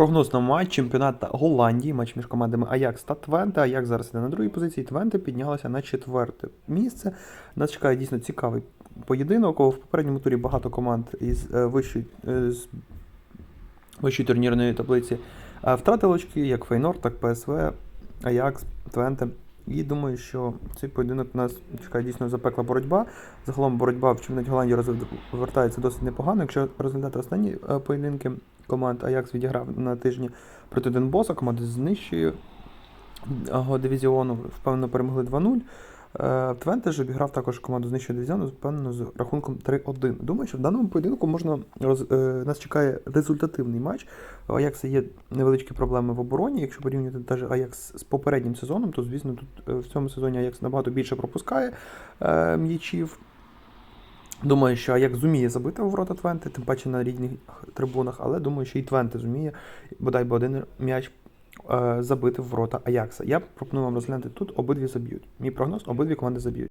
Прогноз на матч чемпіонату Голландії, матч між командами Аякс та Твенте. Аякс зараз іде на другій позиції. Твенте піднялася на четверте місце. Нас чекає дійсно цікавий поєдинок. В попередньому турі багато команд із е, вищої, е, з вищої турнірної таблиці е, втратили очки, як Фейнор, так ПСВ, Аякс, Твенте. І думаю, що цей поєдинок нас чекає дійсно запекла боротьба. Загалом боротьба в чемпіонаті Голландії розвертається досить непогано. Якщо розглядати останні е, поєдинки команд, Аякс відіграв на тижні проти Денбоса, команда знищує нижчої е, дивізіону, впевнено перемогли 2-0. Е, Твенте ж обіграв також команду з нижчого дивізіону, впевнено, з рахунком 3-1. Думаю, що в даному поєдинку можна роз, е, нас чекає результативний матч. У Аякса є невеличкі проблеми в обороні. Якщо порівнювати навіть Аякс з попереднім сезоном, то звісно тут е, в цьому сезоні Аякс набагато більше пропускає м'ячів. Думаю, що Аякс зуміє забити ворота Твенте, тим паче на рідних трибунах, але думаю, що і Твенте зуміє бодай би один м'яч забити в ворота Аякса. Я пропоную вам розглянути тут обидві заб'ють. Мій прогноз обидві команди заб'ють.